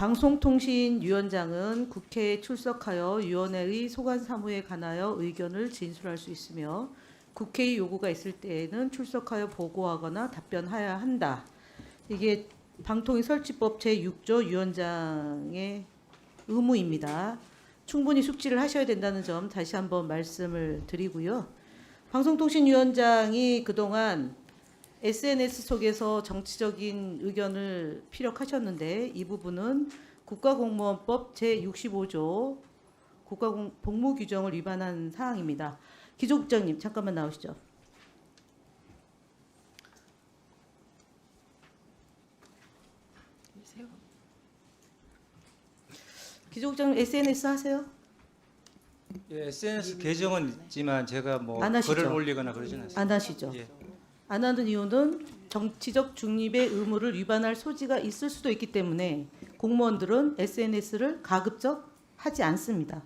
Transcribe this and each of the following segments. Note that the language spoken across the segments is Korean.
방송통신위원장은 국회에 출석하여 위원회의 소관 사무에 관하여 의견을 진술할 수 있으며 국회의 요구가 있을 때에는 출석하여 보고하거나 답변해야 한다. 이게 방통위 설치법 제6조 위원장의 의무입니다. 충분히 숙지를 하셔야 된다는 점 다시 한번 말씀을 드리고요. 방송통신위원장이 그동안 SNS 속에서 정치적인 의견을 피력하셨는데 이 부분은 국가공무원법 제65조 국가복무 규정을 위반한 사항입니다. 기조국장님 잠깐만 나오시죠. 기조국장님 SNS 하세요? 예, SNS 계정은 있지만 제가 뭐? 글을 올리거나 그러지는 않습니다. 안 하시죠? 예. 안 하는 이유는 정치적 중립의 의무를 위반할 소지가 있을 수도 있기 때문에 공무원들은 SNS를 가급적 하지 않습니다.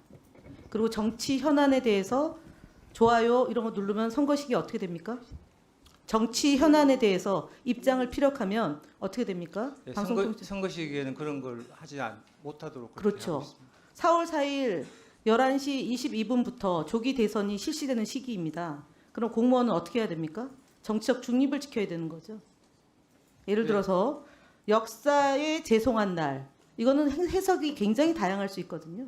그리고 정치 현안에 대해서 좋아요 이런 거 누르면 선거식이 어떻게 됩니까? 정치 현안에 대해서 입장을 피력하면 어떻게 됩니까? 예, 방송 선거, 선거 시기에는 그런 걸 하지 않, 못하도록 그렇죠. 하고 있습니다. 4월 4일 11시 22분부터 조기 대선이 실시되는 시기입니다. 그럼 공무원은 어떻게 해야 됩니까? 정치적 중립을 지켜야 되는 거죠. 예를 네. 들어서 역사에 죄송한 날 이거는 해- 해석이 굉장히 다양할 수 있거든요.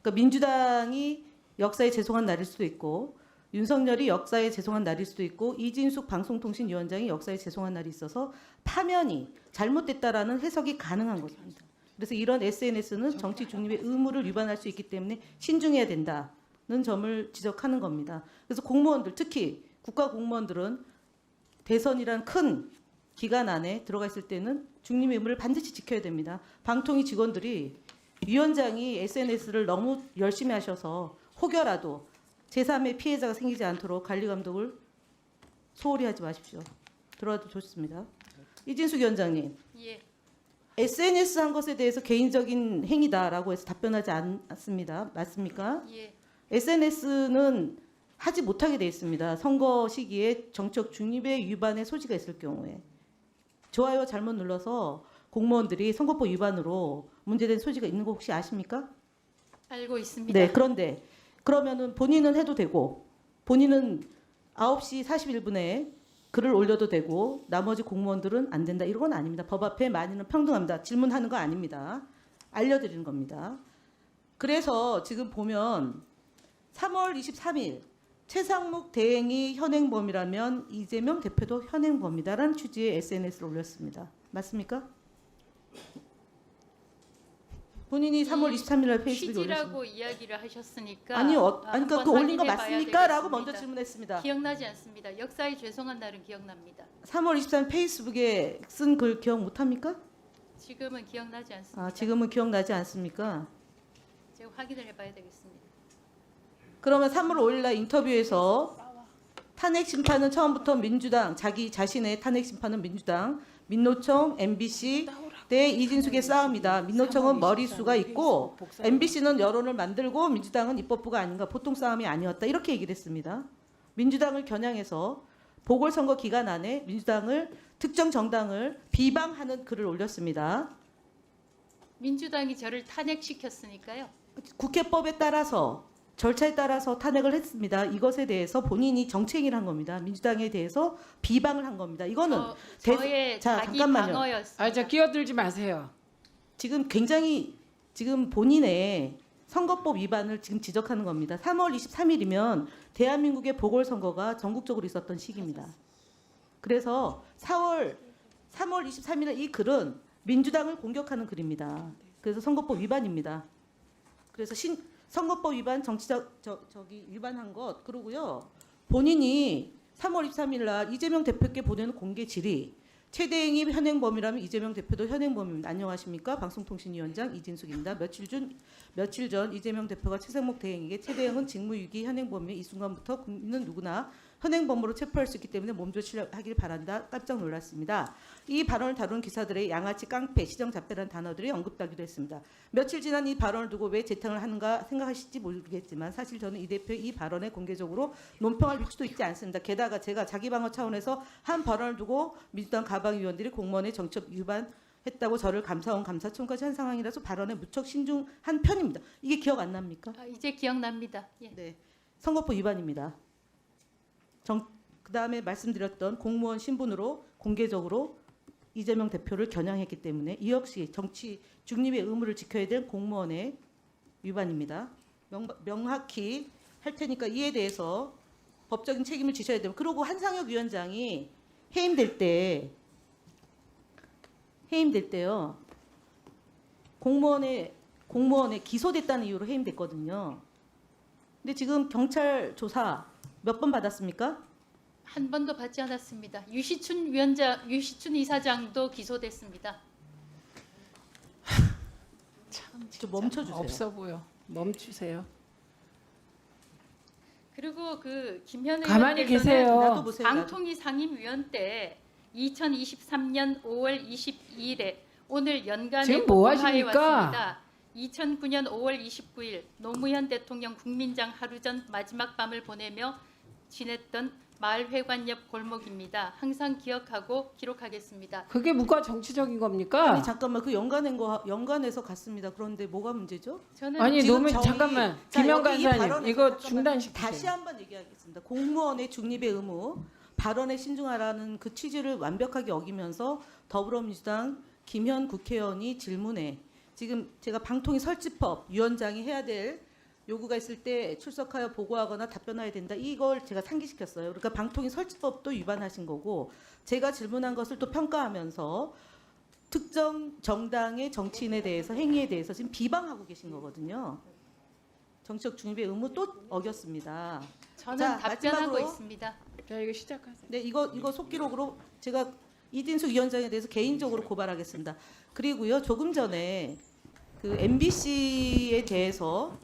그러니까 민주당이 역사에 죄송한 날일 수도 있고 윤석열이 역사에 죄송한 날일 수도 있고 이진숙 방송통신위원장이 역사에 죄송한 날이 있어서 파면이 잘못됐다라는 해석이 가능한 것입니다. 그래서 이런 SNS는 정치 중립의 의무를 위반할 수 있기 때문에 신중해야 된다는 점을 지적하는 겁니다. 그래서 공무원들 특히 국가 공무원들은 대선이란 큰 기간 안에 들어가 있을 때는 중립의 의무를 반드시 지켜야 됩니다. 방통위 직원들이 위원장이 SNS를 너무 열심히 하셔서 혹여라도 제3의 피해자가 생기지 않도록 관리 감독을 소홀히 하지 마십시오. 들어와도 좋습니다. 이진숙 위원장님. 예, SNS 한 것에 대해서 개인적인 행위다라고 해서 답변하지 않습니다. 맞습니까? 예, SNS는 하지 못하게 돼 있습니다. 선거 시기에 정책 중립의 위반의 소지가 있을 경우에 좋아요 잘못 눌러서 공무원들이 선거법 위반으로 문제된 소지가 있는 거 혹시 아십니까? 알고 있습니다. 네. 그런데 그러면은 본인은 해도 되고 본인은 9시 41분에 글을 올려도 되고 나머지 공무원들은 안 된다. 이런 건 아닙니다. 법 앞에 만인은 평등합니다. 질문하는 거 아닙니다. 알려드리는 겁니다. 그래서 지금 보면 3월 23일 최상목 대행이 현행범이라면 이재명 대표도 현행범이다라는 취지의 SNS를 올렸습니다. 맞습니까? 본인이 3월 23일 날 페이스북에 올렸습니다. 이야기를 하셨으니까 아니요, 어, 아, 아니, 그러니까 그 올린 거 맞습니까? 라고. 먼저 질문했습니다. 기억나지 않습니다. 역사에 죄송한 날은 기억납니다. 3월 23일 페이스북에 쓴 글 기억 못합니까? 지금은 기억나지 않습니다. 아, 지금은 기억나지 않습니까? 제가 확인을 해봐야 되겠습니다. 그러면 3월 5일 날 인터뷰에서 탄핵 심판은 처음부터 민주당, 자기 자신의 탄핵 심판은 민주당, 민노총, MBC 대 이진숙의 싸움이다. 민노총은 머리수가 있고 MBC는 여론을 만들고 민주당은 입법부가 아닌가 보통 싸움이 아니었다. 이렇게 얘기를 했습니다. 민주당을 겨냥해서 보궐선거 기간 안에 민주당을 특정 정당을 비방하는 글을 올렸습니다. 민주당이 저를 탄핵시켰으니까요. 국회법에 따라서 절차에 따라서 탄핵을 했습니다. 이것에 대해서 본인이 정책을 한 겁니다. 민주당에 대해서 비방을 한 겁니다. 이거는 저, 대- 저의 자, 자기 잠깐만요. 방어였습니다. 아, 자 끼어들지 마세요. 지금 굉장히 지금 본인의 선거법 위반을 지금 지적하는 겁니다. 3월 23일이면 대한민국의 보궐선거가 전국적으로 있었던 시기입니다. 그래서 4월 3월 23일 이 글은 민주당을 공격하는 글입니다. 그래서 선거법 위반입니다. 그래서 신, 선거법 위반 정치적 저, 저기 위반한 것 그러고요. 본인이 3월 23일 날 이재명 대표께 보내는 공개 질의 최대행이 현행범이라면 이재명 대표도 현행범입니다. 안녕하십니까? 방송통신위원장 이진숙입니다. 며칠 전 며칠 전 이재명 대표가 최상목 대행에게 최대행은 직무유기 현행범이 이 순간부터 국민은 누구나 현행범으로 체포할 수 있기 때문에 몸조치하길 바란다. 깜짝 놀랐습니다. 이 발언을 다룬 기사들의 양아치 깡패, 시정잡배라는 단어들이 언급되기도 했습니다. 며칠 지난 이 발언을 두고 왜 재탕을 하는가 생각하실지 모르겠지만 사실 저는 이 대표의 이 발언에 공개적으로 논평할 위치도 있지 않습니다. 게다가 제가 자기 방어 차원에서 한 발언을 두고 민주당 가방 위원들이 공무원의 정책 위반 했다고 저를 감사원 감사총까지 한 상황이라서 발언에 무척 신중한 편입니다. 이게 기억 안 납니까? 아, 이제 기억납니다. 예. 네, 선거법 위반입니다. 정, 그다음에 말씀드렸던 공무원 신분으로 공개적으로 이재명 대표를 겨냥했기 때문에 이 역시 정치 중립의 의무를 지켜야 될 공무원의 위반입니다. 명, 명확히 할 테니까 이에 대해서 법적인 책임을 지셔야 돼요. 그리고 한상혁 위원장이 해임될 때 해임될 때요 공무원의 공무원에 기소됐다는 이유로 해임됐거든요. 근데 지금 경찰 조사 몇 번 받았습니까? 한 번도 받지 않았습니다. 유시춘 위원장, 유시춘 이사장도 기소됐습니다. 참 좀 멈춰주세요. 없어 보여. 멈추세요. 그리고 그 김현 가만히 의원께서는 계세요. 나도 보세요. 나도. 방통위 상임위원 때 2023년 5월 22일에 오늘 연간에 지금 뭐 하십니까? 왔습니다. 2009년 5월 29일 노무현 대통령 국민장 하루 전 마지막 밤을 보내며 지냈던 마을회관 옆 골목입니다. 항상 기억하고 기록하겠습니다. 그게 뭐가 정치적인 겁니까? 아니 잠깐만 그 연관한 거 연관해서 갔습니다. 그런데 뭐가 문제죠? 저는 아니 지금 노무 잠깐만 자, 김영 여기 이 간사님 발언에서 이거 잠깐만 중단시키세요. 다시 한번 얘기하겠습니다. 공무원의 중립의 의무, 발언에 신중하라는 그 취지를 완벽하게 어기면서 더불어민주당 김현 국회의원이 질문에 지금 제가 방통위 설치법 위원장이 해야 될 요구가 있을 때 출석하여 보고하거나 답변해야 된다. 이걸 제가 상기시켰어요. 그러니까 방통위 설치법도 위반하신 거고 제가 질문한 것을 또 평가하면서 특정 정당의 정치인에 대해서 행위에 대해서 지금 비방하고 계신 거거든요. 정치적 중립의 의무 또 어겼습니다. 저는 자, 답변하고 마지막으로. 있습니다. 자 이거 시작하세요. 네, 이거 이거 속기록으로 제가 이진숙 위원장에 대해서 개인적으로 고발하겠습니다. 그리고요, 조금 전에 그 MBC에 대해서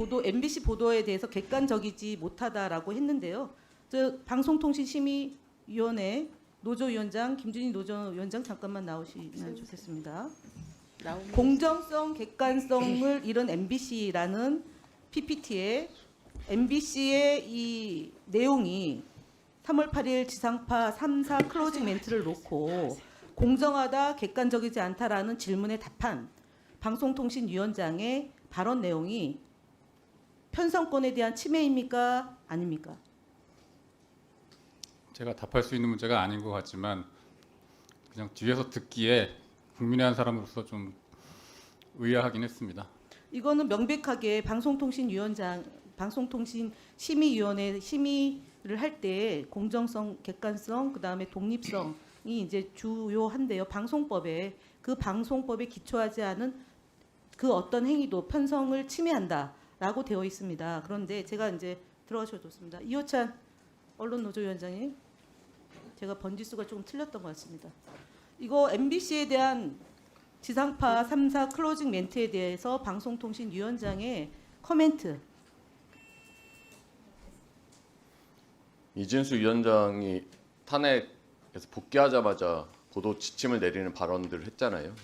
보도 MBC 보도에 대해서 객관적이지 못하다라고 했는데요. 저 방송통신심의위원회 노조위원장 김준희 노조위원장 잠깐만 나오시면 좋겠습니다. 공정성, 객관성을 잃은 MBC라는 PPT에 MBC의 이 내용이 3월 8일 지상파 3사 클로징 멘트를 놓고 공정하다, 객관적이지 않다라는 질문에 답한 방송통신위원장의 발언 내용이 편성권에 대한 침해입니까? 아닙니까? 제가 답할 수 있는 문제가 아닌 것 같지만 그냥 뒤에서 듣기에 국민의 한 사람으로서 좀 의아하긴 했습니다. 이거는 명백하게 방송통신위원장, 방송통신 심의위원회 심의를 할 때 공정성, 객관성, 그 다음에 독립성이 이제 주요한데요. 방송법에 그 방송법에 기초하지 않은 그 어떤 행위도 편성을 침해한다 라고 되어 있습니다. 그런데 제가 이제 들어가셔도 좋습니다. 이호찬 언론노조위원장님, 제가 번지수가 조금 틀렸던 것 같습니다. 이거 MBC에 대한 지상파 3사 클로징 멘트에 대해서 방송통신위원장의 코멘트 이진수 위원장이 탄핵에서 복귀하자마자 보도 지침을 내리는 발언들을 했잖아요.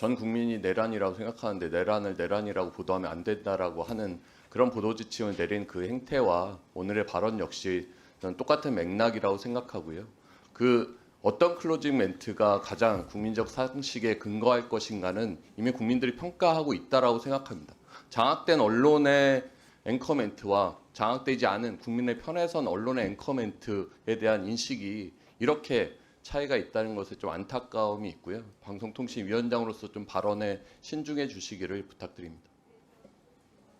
전 국민이 내란이라고 생각하는데 내란을 내란이라고 보도하면 안 된다라고 하는 그런 보도 지침을 내린 그 행태와 오늘의 발언 역시 저는 똑같은 맥락이라고 생각하고요. 그 어떤 클로징 멘트가 가장 국민적 상식에 근거할 것인가는 이미 국민들이 평가하고 있다라고 생각합니다. 장악된 언론의 앵커 멘트와 장악되지 않은 국민의 편에선 언론의 앵커 멘트에 대한 인식이 이렇게 차이가 있다는 것에 좀 안타까움이 있고요. 방송통신위원장으로서 좀 발언에 신중해 주시기를 부탁드립니다.